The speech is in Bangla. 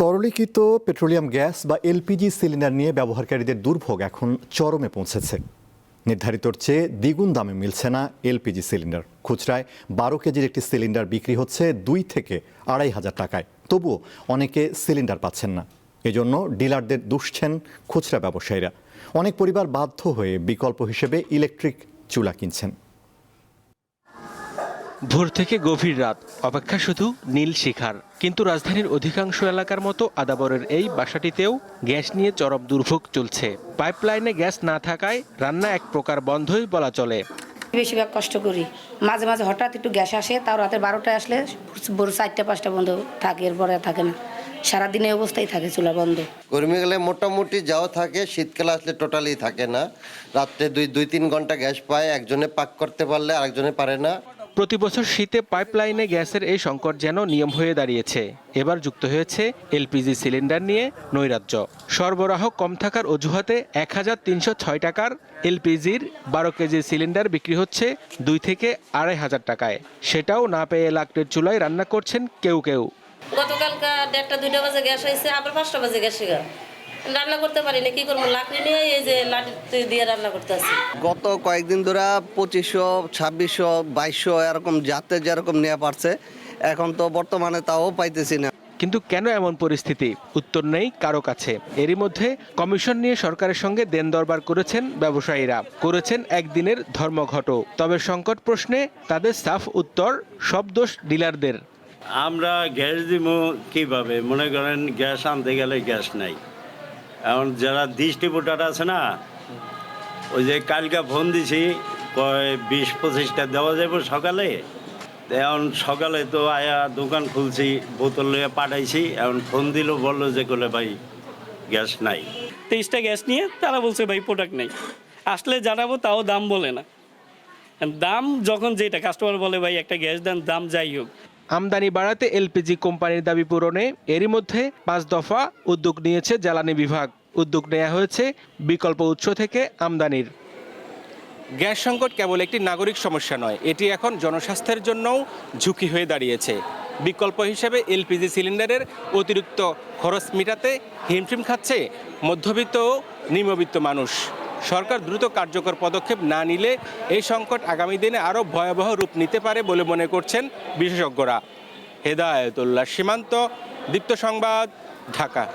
তরলীকৃত পেট্রোলিয়াম গ্যাস বা এলপিজি সিলিন্ডার নিয়ে ব্যবহারকারীদের দুর্ভোগ এখন চরমে পৌঁছেছে। নির্ধারিতর চেয়ে দ্বিগুণ দামে মিলছে না এলপিজি সিলিন্ডার। খুচরায় বারো কেজির একটি সিলিন্ডার বিক্রি হচ্ছে দুই থেকে আড়াই হাজার টাকায়। তবুও অনেকে সিলিন্ডার পাচ্ছেন না। এজন্য ডিলারদের দুষছেন খুচরা ব্যবসায়ীরা। অনেক পরিবার বাধ্য হয়ে বিকল্প হিসেবে ইলেকট্রিক চুলা কিনছেন। ভোর থেকে গভীর রাত অপেক্ষা শুধু নীল শিখার। কিন্তু রাজধানীর অধিকাংশ এলাকার মতো আদাবরের এই বাসাটিতেও গ্যাস নিয়ে চরম দুর্ভোগ চলছে। পাইপলাইনে গ্যাস না থাকায় রান্না এক প্রকার বন্ধই বলা চলে। বেশিরভাগ কষ্ট করি। মাঝে মাঝে হঠাৎ একটু গ্যাস আসে তাও রাতে বারোটায় আসলে ভোর চারটে পাঁচটা বন্ধ থাকে এরপরে আর থাকে না। সারাদিন এই অবস্থায় থাকে চুলা বন্ধ। গরমে গেলে মোটামুটি যাও থাকে শীতকালে আসলে টোটালি থাকে না। রাত্রে দুই দুই তিন ঘণ্টা গ্যাস পায় একজনে পাক করতে পারলে আরেকজনে পারে না। প্রতি বছর শীতে পাইপলাইনে গ্যাসের এই সংকট যেন নিয়ম হয়ে দাঁড়িয়েছে। এবার যুক্ত হয়েছে এলপিজি সিলিন্ডার নিয়ে নৈরাজ্য। সরবরাহ কম থাকার অজুহাতে এক হাজার তিনশো ছয় টাকার এলপিজির বারো কেজি সিলিন্ডার বিক্রি হচ্ছে দুই থেকে আড়াই হাজার টাকায়। সেটাও না পেয়ে লাকড়ির চুলায় রান্না করছেন কেউ কেউ। গতকালকা দেড়টা দুইটা বাজে গ্যাস হয়েছে, আবার পাঁচটা বাজে গ্যাস রান্না করতে পারি না কি করব? লাকড়ি নিয়ে এই যে লাঠি দিয়ে রান্না করতে আসি। গত কয়েকদিন ধরে পঁচিশশো ছাব্বিশশো বাইশশো এরকম যাতে যেরকম নেওয়া পারছে এখন তো বর্তমানে তাও পাইতেছি না। কিন্তু কেন এমন পরিস্থিতি? উত্তর নেই কারও কাছে। এরই মধ্যে কমিশন নিয়ে সরকারের সঙ্গে দেন দরবার করেছেন ব্যবসায়ীরা। করেছেন একদিনের ধর্মঘট তবে সংকট প্রশ্নে তাদের সাফ উত্তর সব দোষ ডিলারদের। আমরা গ্যাস দিব কীভাবে? মনে করেন গ্যাস আনতে গেলে গ্যাস নাই। এখন যারা ডিস্ট্রিবিউটার আছে না, ওই যে কালকে ফোন দিছি, কয় বিশ পঁচিশটা দেওয়া যাবে সকালে। এখন সকালে তো আয়া দোকান খুলছি, বোতল নিয়ে পাঠাইছি, এখন ফোন দিল, বলল যে কোলে ভাই গ্যাস নাই। তেইশটা গ্যাস নিয়ে তারা বলছে, ভাই প্রোডাক্ট নেই। আসলে জানাব, তাও দাম বলে না। দাম যখন যেটা কাস্টমার বলে, ভাই, একটা গ্যাস দেন, দাম যাই হোক। আমদানি বাড়াতে এলপিজি কোম্পানির দাবি পূরণে এরই মধ্যে পাঁচ দফা উদ্যোগ নিয়েছে জ্বালানি বিভাগ। উদ্যোগ নেওয়া হয়েছে বিকল্প উৎস থেকে আমদানির। গ্যাস সংকট কেবল একটি নাগরিক সমস্যা নয়, এটি এখন জনস্বাস্থ্যের জন্যও ঝুঁকি হয়ে দাঁড়িয়েছে। বিকল্প হিসেবে এলপিজি সিলিন্ডারের অতিরিক্ত খরচ মেটাতে হিমশিম খাচ্ছে মধ্যবিত্ত ও নিম্নবিত্ত মানুষ। সরকার দ্রুত কার্যকর পদক্ষেপ না নিলে এই সংকট আগামী দিনে আরও ভয়াবহ রূপ নিতে পারে বলে মনে করছেন বিশেষজ্ঞরা। হেদায়তুল্লাহ, সীমান্ত, দীপ্ত সংবাদ, ঢাকা।